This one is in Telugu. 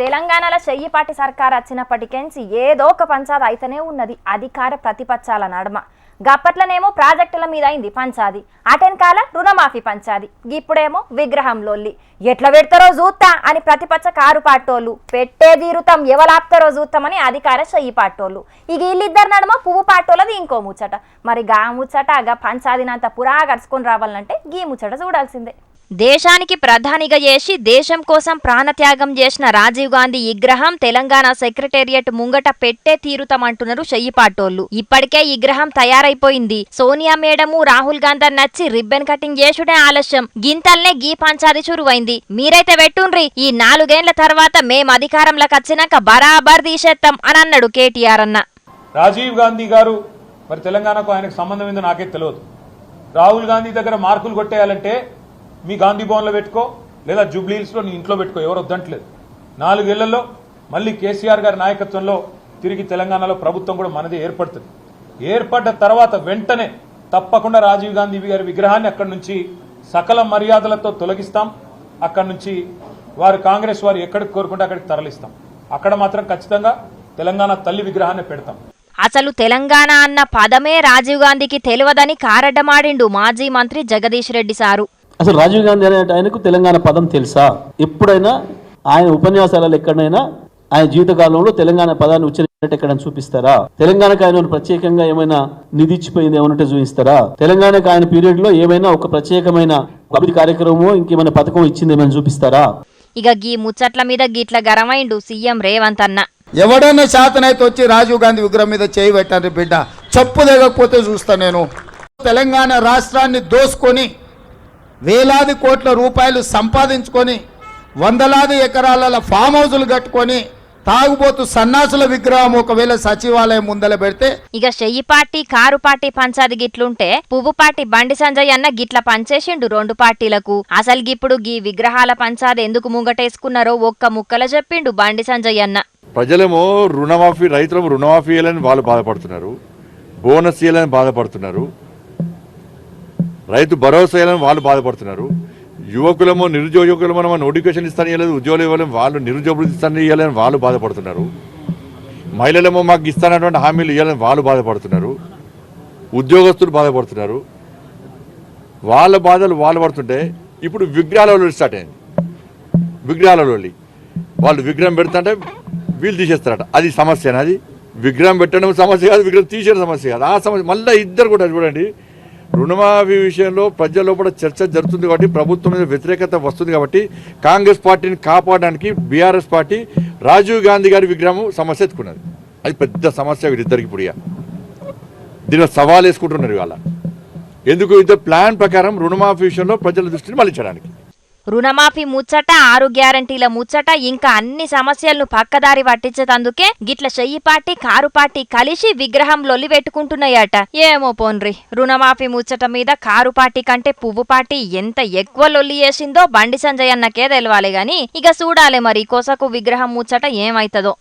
తెలంగాణలో చెయ్యిపాటి సర్కార్ వచ్చినప్పటికెంచి ఏదో ఒక పంచాది అయితేనే ఉన్నది. అధికార ప్రతిపక్షాల నడుమ. గప్పట్లనేమో ప్రాజెక్టుల మీద అయింది పంచాది. అటెన్కాల రుణమాఫీ పంచాది. ఇప్పుడేమో విగ్రహం లొల్లి. ఎట్లా పెడతారో చూత్తా అని ప్రతిపక్ష కారు పాటోళ్ళు పెట్టేది రుతం ఎవలాప్తారో చూస్తామని అధికార చెయ్యి పాటోళ్ళు. ఇక వీళ్ళిద్దరు నడుమ పువ్వు పాటోళ్ళది ఇంకో ముచ్చట. మరి గా ముచ్చట గా పంచాదినంత పురా గడుచుకొని రావాలంటే గీ ముచ్చట చూడాల్సిందే. దేశానికి ప్రధానిగా చేసి దేశం కోసం ప్రాణత్యాగం చేసిన రాజీవ్ గాంధీ విగ్రహం తెలంగాణ సెక్రటేరియట్ ముంగట పెట్టే తీరుతామంటున్నారు చెయ్యిపాటోళ్ళు ఇప్పటికే విగ్రహం తయారైపోయింది. సోనియా మేడము రాహుల్ గాంధీ నచ్చి రిబ్బన్ కటింగ్ చేసుడే ఆలస్యం. గింతల్నే గీ పంచాది చురువైంది. మీరైతే పెట్టుండ్రి ఈ నాలుగేండ్ల తర్వాత మేం అధికారంలోకి వచ్చినాక బరాబర్ తీసేస్తాం అని అన్నాడు కేటీఆర్ అన్న. రాజీవ్ గాంధీ గారు మరి తెలంగాణకు ఆయనకు సంబంధం ఏందో నాకే తెలియదు రాహుల్ గాంధీ దగ్గర మార్కులు కొట్టేయాలంటే మీ గాంధీ భవన్లో పెట్టుకో లేదా జూబ్లీహిల్స్లో నీ ఇంట్లో పెట్టుకో ఎవరు వద్దంటలేదు. నాలుగేళ్ళలో మళ్ళీ కేసీఆర్ గారి నాయకత్వంలో తిరిగి తెలంగాణలో ప్రభుత్వం కూడా మనదే ఏర్పడుతుంది. ఏర్పడ్డ తర్వాత వెంటనే తప్పకుండా రాజీవ్ గాంధీ గారి విగ్రహాన్ని అక్కడి నుంచి సకల మర్యాదలతో తొలగిస్తాం. అక్కడి నుంచి వారు కాంగ్రెస్ వారు ఎక్కడికి కోరుకుంటే అక్కడికి తరలిస్తాం. అక్కడ మాత్రం ఖచ్చితంగా తెలంగాణ తల్లి విగ్రహాన్ని పెడతాం. అసలు తెలంగాణ అన్న పదమే రాజీవ్ గాంధీకి తెలియదని కారడ్డమాడిండు మాజీ మంత్రి జగదీష్ రెడ్డి సారు. అసలు రాజీవ్ గాంధీ అనే ఆయనకు తెలంగాణ పదం తెలుసా? ఎప్పుడైనా ఆయన ఉపన్యాసాలలో ఎక్కడైనా ఆయన జీవితకాలంలో తెలంగాణ పదాన్ని ఉచ్చరించినట్టు ఎక్కడైనా చూపిస్తారా? తెలంగాణకు ఆయన ప్రత్యేకంగా ఏమైనా నిధి ఇచ్చిపోయింది ఏమన్నట్టు చూపిస్తారా? తెలంగాణకు ఆయన పీరియడ్లో ఏమైనా ఒక ప్రత్యేకమైన అభివృద్ధి కార్యక్రమమో ఇంకేమైనా పథకం ఇచ్చింది ఏమైనా చూపిస్తారా? ఇక గీ ముచ్చట్ల మీద గిట్ల గరమైండు సీఎం రేవంత్ అన్న. ఎవడన్నా శాతనైతే వచ్చి రాజీవ్ గాంధీ విగ్రహం మీద చేయి పెట్టండి బిడ్డ. చెప్పు దిగకపోతే చూస్తా నేను. తెలంగాణ రాష్ట్రాన్ని దోసుకొని వేలాది కోట్ల రూపాయలు సంపాదించుకొని వందలాది ఎకరాల ఫామ్ హౌజులు కట్టుకొని తాగుబోతు సన్నాసుల విగ్రహం ఒకవేళ సచివాలయం ముందల పెడితే ఇక చెయ్యి పార్టీ కారు పార్టీ పంచాది గిట్లుంటే పువ్వు పార్టీ బండి సంజయ్ అన్న గిట్ల పంచేసిండు రెండు పార్టీలకు. అసలు గిప్పుడు గీ విగ్రహాల పంచాది ఎందుకు ముంగటేసుకున్నారో ఒక్క ముక్కల చెప్పిండు బండి సంజయ్ అన్న. ప్రజలేమో రుణమాఫీ రైతులు రుణమాఫీ ఇవ్వాలని వాళ్ళు బాధపడుతున్నారు. బోనస్ ఇవ్వాలని బాధపడుతున్నారు. రైతు భరోసా ఇవ్వాలని వాళ్ళు బాధపడుతున్నారు. యువకులమో నిరుద్యోగ యువకులమో నోటిఫికేషన్ ఇస్తాను ఇవ్వలేదు ఉద్యోగాలు ఇవ్వలేము వాళ్ళు నిరుద్యోగులు ఇస్తాను ఇవ్వలేని వాళ్ళు బాధపడుతున్నారు. మహిళలేమో మాకు ఇస్తానటువంటి హామీలు ఇవ్వాలని వాళ్ళు బాధపడుతున్నారు. ఉద్యోగస్తులు బాధపడుతున్నారు. వాళ్ళ బాధలు వాళ్ళు పడుతుంటే ఇప్పుడు విగ్రహాలలో స్టార్ట్ అయింది విగ్రహాలలో వాళ్ళు విగ్రహం పెడుతుంటే వీళ్ళు తీసేస్తారట. అది సమస్య అది? విగ్రహం పెట్టడం సమస్య కాదు విగ్రహం తీసేయడం సమస్య కాదు. ఆ సమస్య మళ్ళీ ఇద్దరు కూడా చూడండి. రుణమాఫీ విషయంలో ప్రజల లోపల చర్చ జరుగుతుంది కాబట్టి ప్రభుత్వం మీద వ్యతిరేకత వస్తుంది కాబట్టి కాంగ్రెస్ పార్టీని కాపాడడానికి బీఆర్ఎస్ పార్టీ రాజీవ్ గాంధీ గారి విగ్రహం సమస్య ఎత్తుకున్నది. అది పెద్ద సమస్య వీరిద్దరికి ఇప్పుడు దీనిలో సవాల్ వేసుకుంటున్నారు ఇవాళ. ఎందుకు? ఇద్దరు ప్లాన్ ప్రకారం రుణమాఫీ విషయంలో ప్రజల దృష్టిని మళ్ళించడానికి. రుణమాఫీ ముచ్చట ఆరు గ్యారంటీల ముచ్చట ఇంకా అన్ని సమస్యలను పక్కదారి పట్టించేతందుకే గిట్ల చెయ్యి పార్టీ కారు పార్టీ కలిసి విగ్రహం లొల్లి పెట్టుకుంటున్నాయట. ఏమో పోన్రి. రుణమాఫీ ముచ్చట మీద కారు పార్టీ కంటే పువ్వు పార్టీ ఎంత ఎక్కువ లొల్లి చేసిందో బండి సంజయ్ అన్నకే తెలవాలి గాని ఇక చూడాలి మరి కోసకు విగ్రహం ముచ్చట ఏమైతదో.